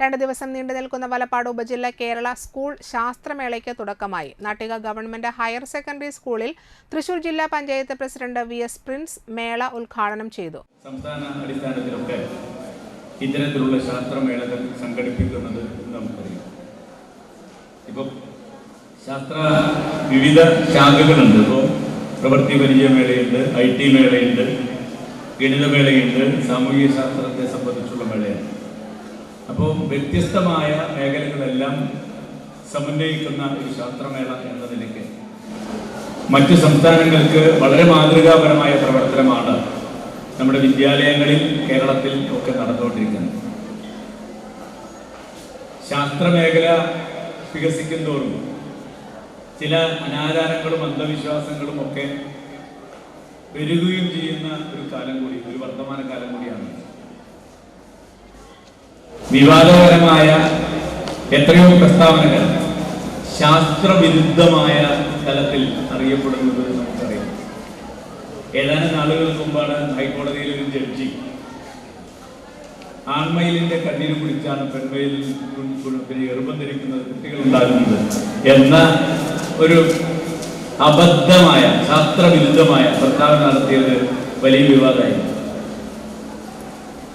രണ്ട് ദിവസം നീണ്ടു നിൽക്കുന്ന വലപ്പാട് ഉപജില്ല കേരള സ്കൂൾ ശാസ്ത്രമേളയ്ക്ക് തുടക്കമായി. നാട്ടിക ഗവൺമെന്റ് ഹയർ സെക്കൻഡറി സ്കൂളിൽ തൃശൂർ ജില്ലാ panchayat president V S Prince മേള ഉദ്ഘാടനം ചെയ്തു. സംസ്ഥാന അടിസ്ഥാനത്തിലൊക്കെ ഇത്തരത്തിലുള്ള ശാസ്ത്രമേളകൾ സംഘടിപ്പിക്കുന്നത് നമുക്കറിയാം. ഇപ്പം ശാസ്ത്ര വിവിധ ശാഖകളുണ്ട്. ഇപ്പോൾ പ്രവൃത്തി പരിചയമേളയുണ്ട് ഐ ടി മേളയുണ്ട് ഗണിതമേളയുണ്ട് സാമൂഹിക ശാസ്ത്രത്തെ സംബന്ധിച്ചുള്ള മേളയാണ് അപ്പോൾ വ്യത്യസ്തമായ മേഖലകളെല്ലാം സമന്വയിക്കുന്ന ഒരു ശാസ്ത്രമേള എന്ന നിലയ്ക്ക്. മറ്റു സംസ്ഥാനങ്ങൾക്ക് വളരെ മാതൃകാപരമായ പ്രവർത്തനമാണ് നമ്മുടെ വിദ്യാലയങ്ങളിൽ കേരളത്തിൽ ഒക്കെ നടന്നുകൊണ്ടിരിക്കുന്നത്. ശാസ്ത്രമേഖല വികസിക്കും തോറും ചില അനാചാരങ്ങളും അന്ധവിശ്വാസങ്ങളും ഒക്കെ പെരുകുകയും ചെയ്യുന്ന ഒരു കാലം കൂടി ഒരു വർത്തമാന കാലം കൂടിയാണ്. വിവാദപരമായ എത്രയോ പ്രസ്താവനകൾ ശാസ്ത്രവിരുദ്ധമായ തലത്തിൽ അറിയപ്പെടുന്നത് നമുക്കറിയാം. ഏതാനും നാളുകൾക്ക് മുമ്പാണ് ഹൈക്കോടതിയിൽ ഒരു ജഡ്ജി ആൺമയിലിന്റെ കണ്ണീര് കുടിച്ചാണ് പെൺമയിലിൽ കുടുംബത്തിന് ഗർഭം ധരിക്കുന്നത് കുട്ടികൾ ഉണ്ടാകുന്നത് എന്ന ഒരു അബദ്ധമായ ശാസ്ത്രവിരുദ്ധമായ പ്രസ്താവന നടത്തിയത് വലിയ വിവാദമായിരുന്നു.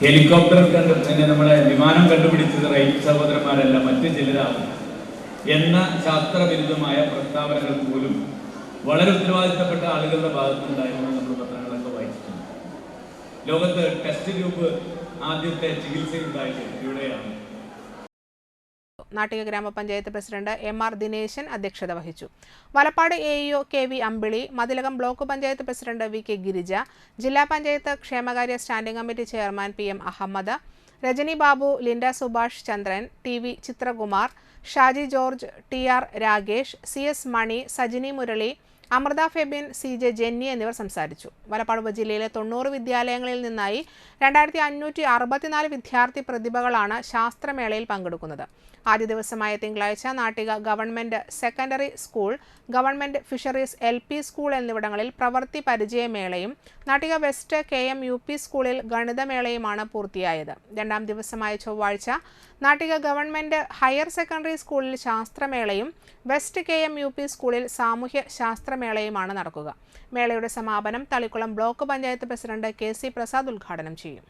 ഹെലികോപ്റ്റർ കണ്ട് പിന്നെ നമ്മുടെ വിമാനം കണ്ടുപിടിച്ചത് റൈറ്റ് സഹോദരന്മാരല്ല മറ്റ് ചിലരാണ്. എന്ന ശാസ്ത്രവിരുദ്ധമായ പ്രസ്താവനകൾ പോലും വളരെ ഉത്തരവാദിത്തപ്പെട്ട ആളുകളുടെ ഭാഗത്തുണ്ടായിരുന്നു നമ്മൾ പത്രങ്ങളൊക്കെ വായിച്ചിട്ടുണ്ട്. ലോകത്ത് ടെസ്റ്റ് ഗ്രൂപ്പ് ആദ്യത്തെ ചികിത്സയുണ്ടായിട്ട് ഇവിടെയാണ്. നാട്ടിക ഗ്രാമപഞ്ചായത്ത് പ്രസിഡന്റ് എം ആർ ദിനേശൻ അധ്യക്ഷത വഹിച്ചു. Valappad A EO K V Ambili Mathilakam block panchayat president V K Girija ജില്ലാ പഞ്ചായത്ത് ക്ഷേമകാര്യ standing committee chairman P M Ahammed Rajani Babu Linda Subhash Chandran T V Chithrakumar Shaji George T R Ragesh C S Mani Sajini Murali Amritha Febin C J Jenny എന്നിവർ സംസാരിച്ചു. വലപ്പാട് ഉപജില്ലയിലെ തൊണ്ണൂറ് വിദ്യാലയങ്ങളിൽ നിന്നായി രണ്ടായിരത്തി അഞ്ഞൂറ്റി അറുപത്തിനാല് വിദ്യാർത്ഥി പ്രതിഭകളാണ് ശാസ്ത്രമേളയിൽ പങ്കെടുക്കുന്നത്. ആദ്യ ദിവസമായ തിങ്കളാഴ്ച Nattika government secondary school government fisheries L P school എന്നിവിടങ്ങളിൽ പ്രവൃത്തി പരിചയമേളയും Nattika west K M U P സ്കൂളിൽ ഗണിതമേളയുമാണ് പൂർത്തിയായത്. രണ്ടാം ദിവസമായ ചൊവ്വാഴ്ച നാട്ടിക ഗവൺമെന്റ് ഹയർ സെക്കൻഡറി സ്കൂളിൽ ശാസ്ത്രമേളയും west K M U P സ്കൂളിൽ സാമൂഹ്യ ശാസ്ത്രമേളയുമാണ് നടക്കുക. മേളയുടെ സമാപനം Thalikulam block panchayat president K C Prasad ഉദ്ഘാടനം ചെയ്യും.